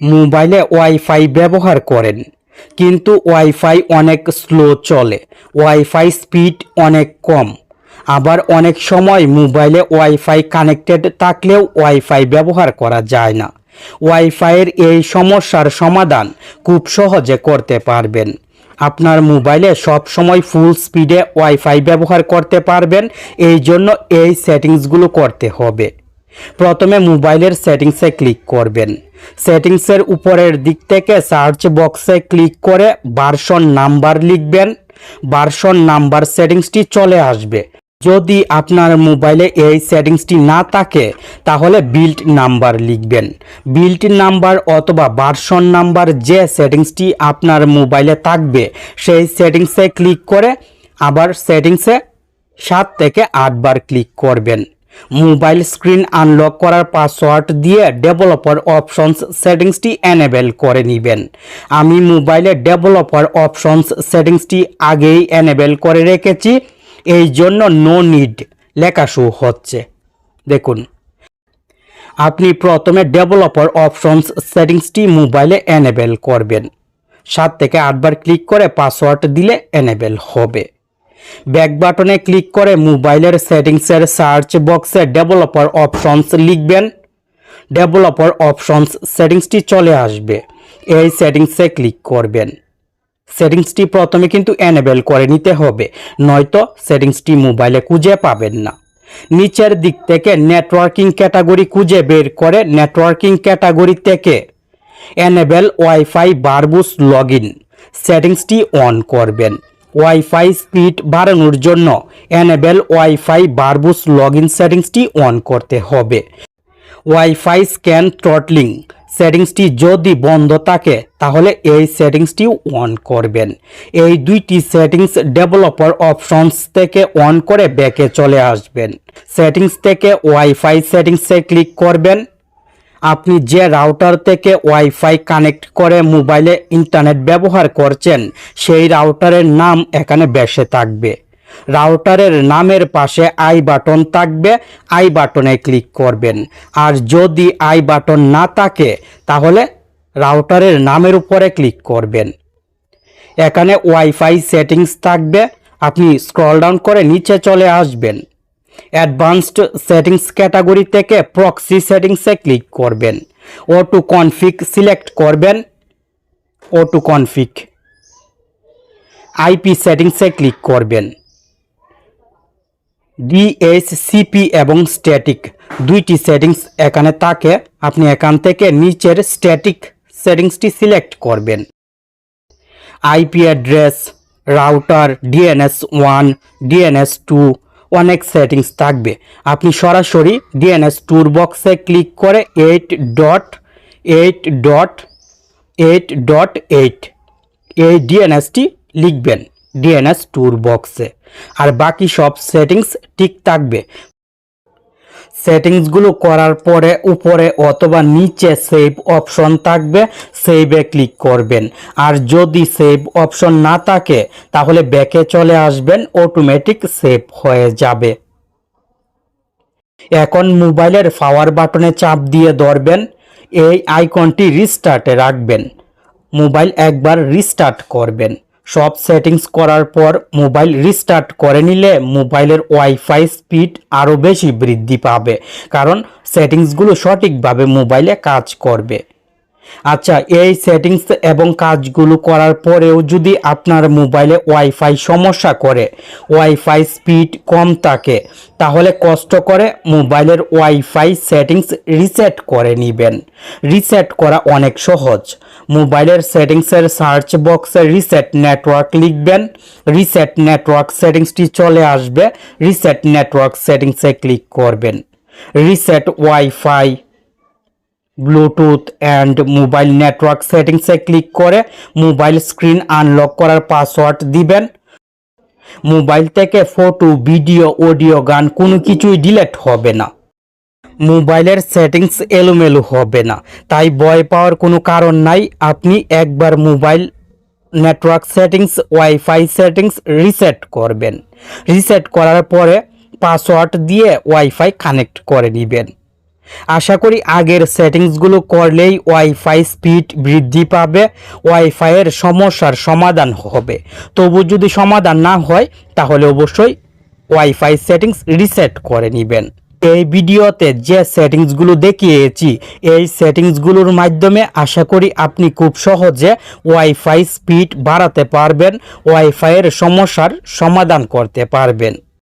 মোবাইলে ওয়াইফাই ব্যবহার করেন। কিন্তু ওয়াইফাই অনেক স্লো চলে, ওয়াইফাই স্পিড অনেক কম। আবার অনেক সময় মোবাইলে ওয়াইফাই কানেক্টেড থাকলেও ওয়াইফাই ব্যবহার করা যায় না। ওয়াইফাইয়ের এই সমস্যার সমাধান খুব সহজে করতে পারবেন। আপনার মোবাইলে সব সময় ফুল স্পিডে ওয়াইফাই ব্যবহার করতে পারবেন, এই জন্য এই সেটিংসগুলো করতে হবে। প্রথমে মোবাইলের সেটিংসে ক্লিক করবেন। সেটিংসের উপরের দিক থেকে সার্চ বক্সে ক্লিক করে ভার্সন নাম্বার লিখবেন। ভার্সন নাম্বার সেটিংসটি চলে আসবে। যদি আপনার মোবাইলে এই সেটিংসটি না থাকে, তাহলে বিল্ট নাম্বার লিখবেন। বিল্ট নাম্বার অথবা ভার্সন নাম্বার যে সেটিংসটি আপনার মোবাইলে থাকবে, সেই সেটিংসে ক্লিক করে আবার সেটিংসে সাত থেকে আটবার ক্লিক করবেন। মোবাইল স্ক্রিন আনলক করার পাসওয়ার্ড দিয়ে ডেভেলপার অপশনস সেটিংসটি এনেবেল করে নেবেন। আমি মোবাইলে ডেভেলপার অপশনস সেটিংসটি আগেই এনেবেল করে রেখেছি, এই জন্য নো নিড লেখা শো হচ্ছে। দেখুন, আপনি প্রথমে ডেভেলপার অপশনস সেটিংসটি মোবাইলে এনেবেল করবেন। সাত থেকে আটবার ক্লিক করে পাসওয়ার্ড দিলে এনেবেল হবে। ব্যাক বাটনে ক্লিক করে মোবাইলের সেটিংসের সার্চ বক্সে ডেভেলপার অপশনস লিখবেন। ডেভেলপার অপশনস সেটিংসটি চলে আসবে। এই সেটিংসে ক্লিক করবেন। সেটিংসটি প্রথমে কিন্তু এনেবেল করে নিতে হবে, নয়তো সেটিংসটি মোবাইলে খুঁজে পাবেন না। নিচের দিক থেকে নেটওয়ার্কিং ক্যাটাগরি খুঁজে বের করে নেটওয়ার্কিং ক্যাটাগরি থেকে enable wifi verbose log in সেটিংসটি on করবেন। ওয়াইফাই স্পিড বাড়ানোর জন্য enable wifi verbose log in সেটিংসটি on করতে হবে। ওয়াইফাই স্ক্যান থ্রটলিং সেটিংসটি যদি বন্ধ থাকে, তাহলে এই সেটিংসটি অন করবেন। এই দুইটি সেটিংস ডেভেলপার অপশনস থেকে অন করে ব্যাকে চলে আসবেন। সেটিংস থেকে ওয়াইফাই সেটিংসে ক্লিক করবেন। আপনি যে রাউটার থেকে ওয়াইফাই কানেক্ট করে মোবাইলে ইন্টারনেট ব্যবহার করছেন, সেই রাউটারের নাম এখানে বেসে থাকবে। রাউটারের নামের পাশে আই বাটন থাকবে আই বাটনে ক্লিক করবেন। আর যদি আই বাটন না থাকে, তাহলে রাউটারের নামের উপরে ক্লিক করবেন। এখানে ওয়াইফাই সেটিংস থাকবে, আপনি স্ক্রল ডাউন করে নিচে চলে আসবেন। অ্যাডভান্সড সেটিংস ক্যাটাগরি থেকে প্রক্সি সেটিংসে ক্লিক করবেন। ও টু কনফিগ সিলেক্ট করবেন ও টু কনফিগ আইপি সেটিংসে ক্লিক করবেন ডিএসসিপি এবং স্ট্যাটিক দুইটি সেটিংস এখানে থাকে। আপনি এখান থেকে নিচের স্ট্যাটিক সেটিংসটি সিলেক্ট করবেন। IP address router DNS one DNS two অনেক সেটিংস থাকবে। আপনি সরাসরি ডিএনএস টুর বক্সে ক্লিক করে eight dot eight dot eight dot eight এই ডিএনএসটি লিখবেন ডিএনএস টুর বক্সে আর বাকি সব সেটিংস ঠিক থাকবে। সেটিংসগুলো করার পরে উপরে অথবা নিচে সেভ অপশন থাকবে, সেভে ক্লিক করবেন। আর যদি সেভ অপশন না থাকে, তাহলে ব্যাকে চলে আসবেন, অটোমেটিক সেভ হয়ে যাবে। এখন মোবাইলের পাওয়ার বাটনে চাপ দিয়ে ধরবেন, এই আইকনটি রিস্টার্টে রাখবেন। মোবাইল একবার রিস্টার্ট করবেন। সব সেটিংস করার পর মোবাইল রিস্টার্ট করে নিলে মোবাইলের ওয়াইফাই স্পিড আরও বেশি বৃদ্ধি পাবে। কারণ সেটিংসগুলো সঠিকভাবে মোবাইলে কাজ করবে। আচ্ছা এই সেটিংস এবং কাজগুলো করার পরেও যদি আপনার মোবাইলে ওয়াইফাই সমস্যা করে, ওয়াইফাই স্পিড কম থাকে, তাহলে কষ্ট করে মোবাইলের ওয়াইফাই সেটিংস রিসেট করে নেবেন। রিসেট করা অনেক সহজ। মোবাইলের সেটিংসের সার্চ বক্সে রিসেট নেটওয়ার্ক লিখবেন। রিসেট নেটওয়ার্ক সেটিংসটি চলে আসবে। রিসেট নেটওয়ার্ক সেটিংসে ক্লিক করবেন। Reset wifi bluetooth and mobile network সেটিংসে ক্লিক করে মোবাইল স্ক্রিন আনলক করার পাসওয়ার্ড দিবেন। মোবাইল থেকে ফটো ভিডিও অডিও গান কোনো কিছুই ডিলেট হবে না। মোবাইলের সেটিংস এলোমেলো হবে না। তাই ভয় পাওয়ার কোনো কারণ নাই। আপনি একবার mobile network settings wifi settings reset করবেন। রিসেট করার পরে পাসওয়ার্ড দিয়ে ওয়াইফাই কানেক্ট করে নেবেন। আশা করি আগের সেটিংসগুলো করলেই ওয়াইফাই স্পিড বৃদ্ধি পাবে ওয়াইফাইয়ের সমস্যার সমাধান হবে। তবু যদি সমাধান না হয়, তাহলে অবশ্যই ওয়াইফাই সেটিংস রিসেট করে নেবেন। এই ভিডিওতে যে সেটিংসগুলো দেখিয়েছি, এই সেটিংসগুলোর মাধ্যমে আশা করি আপনি খুব সহজে ওয়াইফাই স্পিড বাড়াতে পারবেন ওয়াইফাইয়ের সমস্যার সমাধান করতে পারবেন।